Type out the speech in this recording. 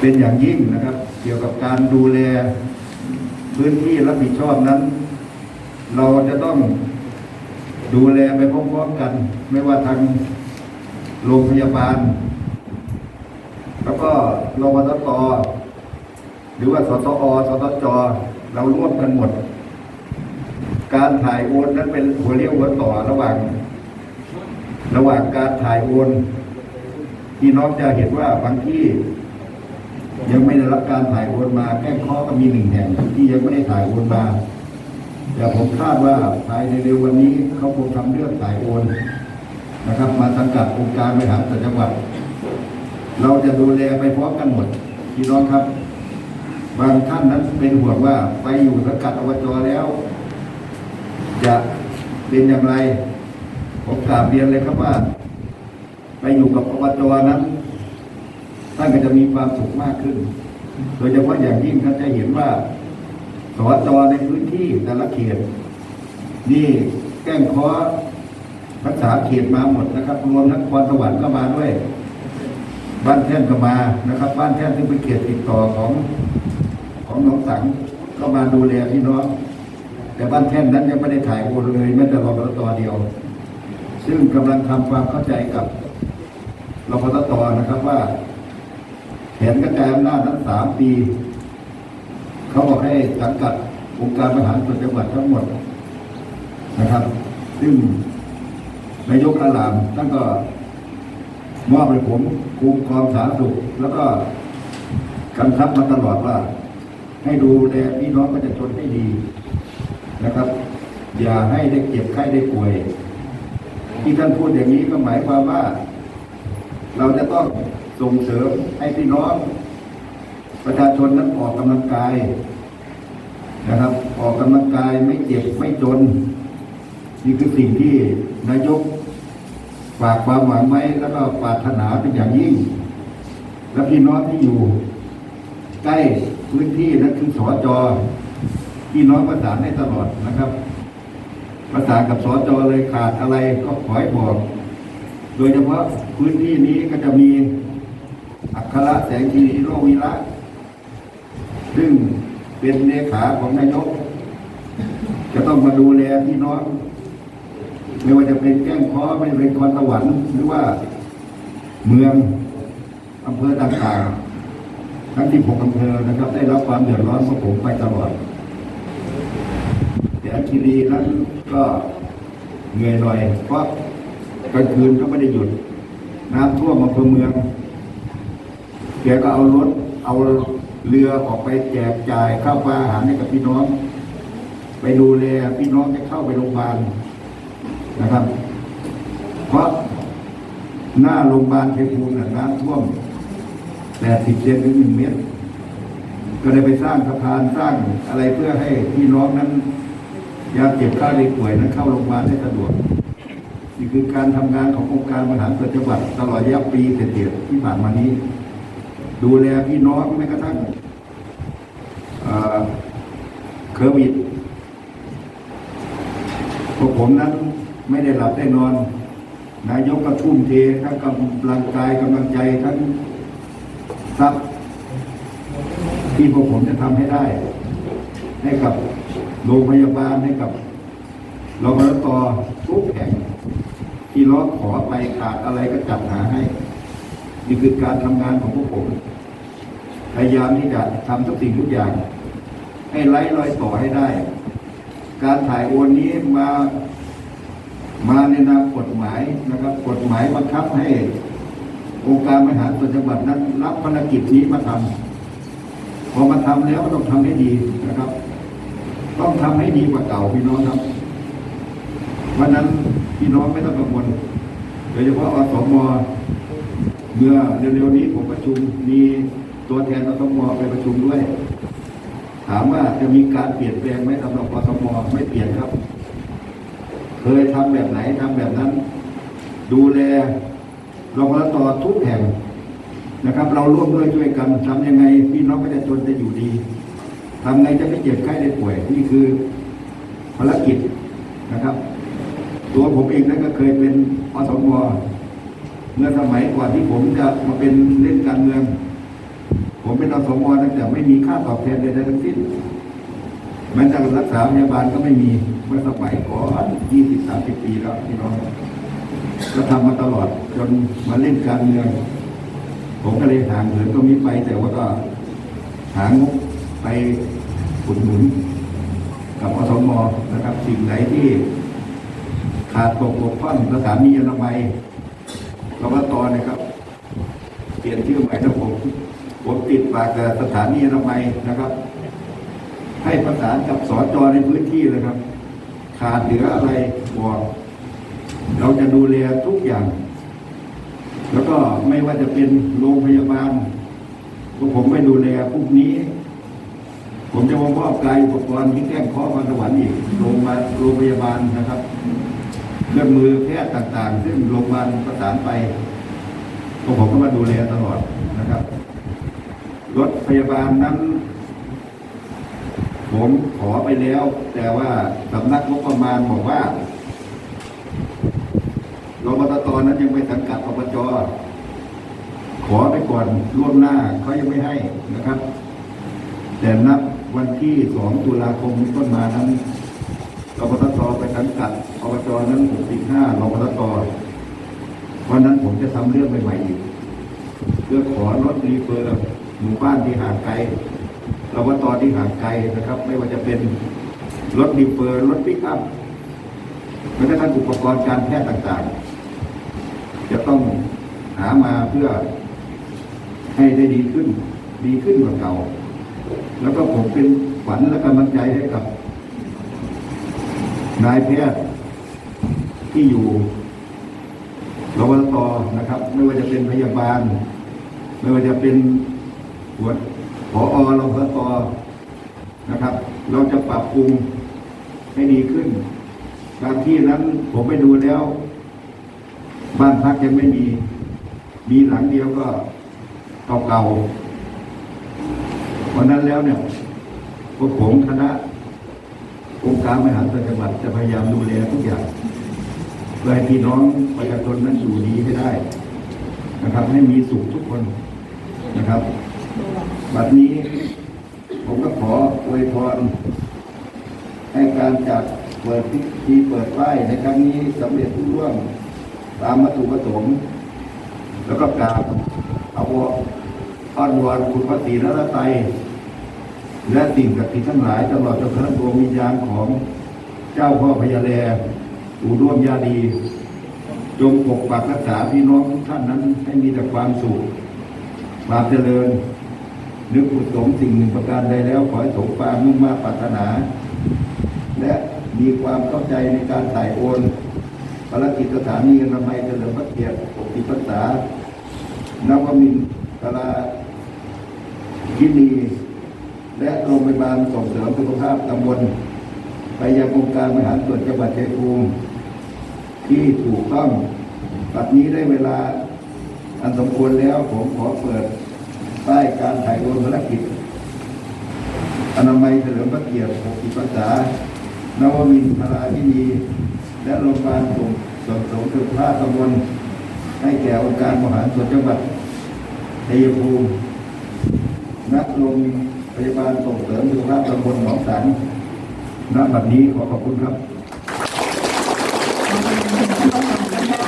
เป็นอย่างยิ่งนะครับ เกี่ยวกับการดูแลพื้นที่รับผิดชอบนั้น เราจะต้องดูแลไปพร้อมๆกัน ไม่ว่าทางโรงพยาบาล แล้วก็รพตตหรือว่าสตอสตจเราร่วมกันหมด การถ่ายโอนนั้นเป็นหัวเรียวหัวต่อระหว่าง ระหว่างการถ่ายโอนพี่น้องจะเห็นว่าบางที่ ยังไม่ได้รับการถ่ายโอนมาแก้งข้อก็มีหนึ่งแห่งที่ยังไม่ได้ถ่ายโอนมา แต่ผมคาดว่าภายในเร็ววันนี้เขาคงทำเรื่องถ่ายโอนนะครับ มาสังกัดองค์การบริหารส่วนจังหวัด เราจะดูแลไปพร้อมกันหมดพี่น้องครับ บางท่านนั้นเป็นห่วงว่าไปอยู่สังกัดอบจแล้ว จะเป็นอย่างไรผมกราบเรียนเลยครับว่า ไปอยู่กับอบจนั้น ท่านก็จะมีความสุขมากขึ้น โดยเฉพาะอย่างยิ่งท่านจะเห็นว่าสวจในพื้นที่แต่ละเขตนี่แก้งคอรักษาเขตมาหมดนะครับ รวมทั้งครสวรรค์ก็มาด้วย บ้านแท่นก็มานะครับ บ้านแท่นที่เป็นเขตติดต่อของของหนองสังก็มาดูแลพี่น้องแต่บ้านแท่นนั้นยังไม่ได้ถ่ายโอนเลยแม้แต่รพตเดียว ซึ่งกำลังทำความเข้าใจกับรพตนะครับว่า นกระจายอำนาจทั้งสามปี เขาบอกให้สังกัดองค์การบริหารส่วนจังหวัดทั้งหมดนะครับ ซึ่งนายกอาลามท่านก็มอบให้ผมคุมกองสาธารณสุข แล้วก็กำชับมาตลอดว่า ให้ดูแลพี่น้องประชาชนให้ดีนะครับ อย่าให้ได้เจ็บไข้ได้ป่วย ที่ท่านพูดอย่างนี้ก็หมายความว่า เราจะต้องส่งเสริมให้พี่น้อง ประชาชนนั้นออกกำลังกายนะครับ ออกกำลังกายไม่เจ็บไม่จน นี่คือสิ่งที่นายกฝากความหวังไว้แล้วก็ปรารถนาเป็นอย่างยิ่ง และพี่น้องที่อยู่ ใกล้พื้นที่นั่นคือสอจอพี่น้องประสานให้ตลอดนะครับ ประสานกับสอจอเลยขาดอะไรก็ขอให้บอก โดยเฉพาะพื้นที่นี้ก็จะมีอัคระแสงคีโรวิระ ซึ่งเป็นเลขาของนายก จะต้องมาดูแลพี่น้อง ไม่ว่าจะเป็นแก้งคอไม่ว่าจะเป็นคอนสวรรค์หรือว่าเมืองอำเภอต่างๆ ทั้งที่หกอำเภอนะครับ ได้รับความเดือดร้อนของผมไปตลอดแต่คีรีนั้นก็เหนื่อยหน่อยเพราะ กลางคืนก็ไม่ได้หยุด น้ำท่วมอำเภอเมืองแกก็เอารถ เอาเรือออกไปแจกจ่ายข้าวปลาอาหารให้กับพี่น้อง ไปดูแลพี่น้องจะเข้าไปโรงพยาบาลนะครับ เพราะหน้าโรงพยาบาลเทพูนน่ะน้ำท่วมแปดสิบเซนถึงหนึ่งเมตร ก็ได้ไปสร้างสะพานสร้างอะไรเพื่อให้พี่น้องนั้นยาเจ็บไข้ได้ป่วยนั้นเข้าโรงพยาบาลได้สะดวก นี่คือการทำงานขององค์การบริหารส่วนจังหวัดตลอดระยะปีเศษๆที่ผ่านมานี้ ดูแลพี่น้องแม้กระทั่งเอ่อโควิดพวกผมนั้นไม่ได้หลับได้นอน นายกก็ทุ่มเททั้งกำลังกายกำลังใจทั้งทรัพย์ที่พวกผมจะทำให้ได้ ให้กับโรงพยาบาลให้กับรพตทุกแห่ง ที่ร้องขอไปขาดอะไรก็จัดหาให้ นี่คือการทำงานของพวกผม พยายามที่จะทำทุกสิ่งทุกอย่าง ให้ไร้รอยต่อให้ได้ การถ่ายโอนนี้มามาในนามกฎหมายนะครับ กฎหมายบังคับให้องค์การบริหารส่วนจังหวัดนั้น รับภารกิจนี้มาทำพอมาทำแล้วก็ต้องทำให้ดีนะครับ ต้องทำให้ดีกว่าเก่าพี่น้องครับวันนั้น พี่น้องไม่ต้องกังวลโดยเฉพาะอสมเมื่อเร็วๆนี้ผมประชุมมีตัวแทนอสมไปประชุมด้วย ถามว่าจะมีการเปลี่ยนแปลงไหมสำหรับอสมไม่เปลี่ยนครับ เคยทำแบบไหนทำแบบนั้น ดูแลรพตทุกแห่งนะครับ เราร่วมด้วยช่วยกันทำยังไงพี่น้องประชาชนจะอยู่ดีทำไงจะไม่เจ็บไข้ได้ป่วยนี่คือภารกิจนะครับ ตัวผมเองนั้นก็เคยเป็นอสมเมื่อสมัยก่อนที่ผมจะมาเป็นเล่นการเมือง ผมเป็นอสมตั้งแต่ไม่มีค่าตอบแทนใดๆทั้งสิ้นแม้แต่รักษาพยาบาลก็ไม่มีเมื่อสมัยก่อนยี่สิบสามสิบปีแล้วพี่น้องก็ทำมาตลอดจนมาเล่นการเมืองผมก็เลยห่างเหินตรงนี้ไป แต่ว่าก็หางบไปอุดหนุนกับอสมนะครับ สิ่งไหนที่ ขาดตกบกพร่องสถานีอนามัยกบตนะครับ เปลี่ยนชื่อใหม่นะผมผมติดปากสถานีอนามัยนะครับ ให้ประสานกับสอจอในพื้นที่เลยครับ ขาดเหลืออะไรบอกเราจะดูแลทุกอย่าง แล้วก็ไม่ว่าจะเป็นโรงพยาบาลพวกผมไม่ดูแลพวกนี้ ผมจะมามอบกายอุปกรณ์ที่แก้งข้อพันสวรรค์อีกโรงพยาบาลนะครับ เครื่องมือแพทย์ต่างๆ ซึ่งโรงพยาบาลประสานไปพวกผมก็มาดูแลตลอดนะครับ รถพยาบาลนั้น ผมขอไปแล้ว แต่ว่าสำนักงบประมาณบอกว่ารมตตนั้นยังไม่สังกัดอบจขอไปก่อนล่วงหน้าเขายังไม่ให้นะครับ แต่นับวันที่สองตุลาคมต้นมานั้น ปตตไปสังกัดอบจนั้น65รปตตวันนั้นผมจะทำเรื่องใหม่ๆอีกเพื่อขอรถรีเฟอร์หมู่บ้านที่ห่างไกลรปตที่ห่างไกลนะครับ ไม่ว่าจะเป็นรถรีเฟอร์รถปิกอัพแม้กระทั่งอุปกรณ์การแพทย์ต่างๆ จะต้องหามาเพื่อให้ได้ดีขึ้น ดีขึ้นกว่าเก่า แล้วก็ผมเป็นฝันและกำลังใจให้กับ นายแพทย์ที่อยู่รวตนะครับ ไม่ว่าจะเป็นพยาบาล ไม่ว่าจะเป็นหัวผอรวตนะครับ เราจะปรับปรุงให้ดีขึ้นบางที่นั้นผมไปดูแล้ว บ้านพักยังไม่มี มีหลังเดียวก็เก่าๆวันนั้นแล้วเนี่ยพวกผมคณะ องค์การบริหารส่วนจังหวัดจะพยายามดูแลทุกอย่างเพื่อให้พี่น้องประชาชนนั้นอยู่ดีให้ได้ นะครับ ให้มีสุขทุกคนนะครับ บัดนี้ ผมก็ขออวยพรให้การจัดเปิดพิธีเปิดป้ายในครั้งนี้สำเร็จรุ่ร่วงตามวัตถุประสงค์แล้วก็กราบเอาวอ้อนวอนคุณพระศรีรัตนตรัย และสิ่งศักดิ์สิทธิ์ทั้งหลายตลอดจนกระดวงวิญญาณของเจ้าพ่อพญาแลปู่ร่วมญาดีจงปกปักรักษาพี่น้องทุกท่านนั้น ให้มีแต่ความสุขความเจริญ นึกอุสมสิ่งหนึ่งประการใดแล้ว ขอให้สมความมุ่งมาปรารถนา และมีความเข้าใจในการถ่ายโอนภารกิจสถานีอนามัยเฉลิมพระเกียรติ60พรรษานวมินทราคินี และโรงพยาบาลส่งเสริมสุขภาพตำบล ไปยังองค์การบริหารส่วนจังหวัดชัยภูมิที่ถูกต้องปัจนี้ได้เวลาอันสมควรแล้วผมขอเปิดป้ายการถ่ายโอนภารกิจอนามัยเฉลิมพระเกียรติ60พรรษานวมินทราธินี และโรงพยาบาลส่งส่งเสริมสุขภาพตำบลให้แก่องค์การบริหารส่วนจังหวัดชัยภูมิณโรง พยาบาลส่งเสริมสุขภาพตำบลหนองสันณบัดนี้ขอขอบคุณครับ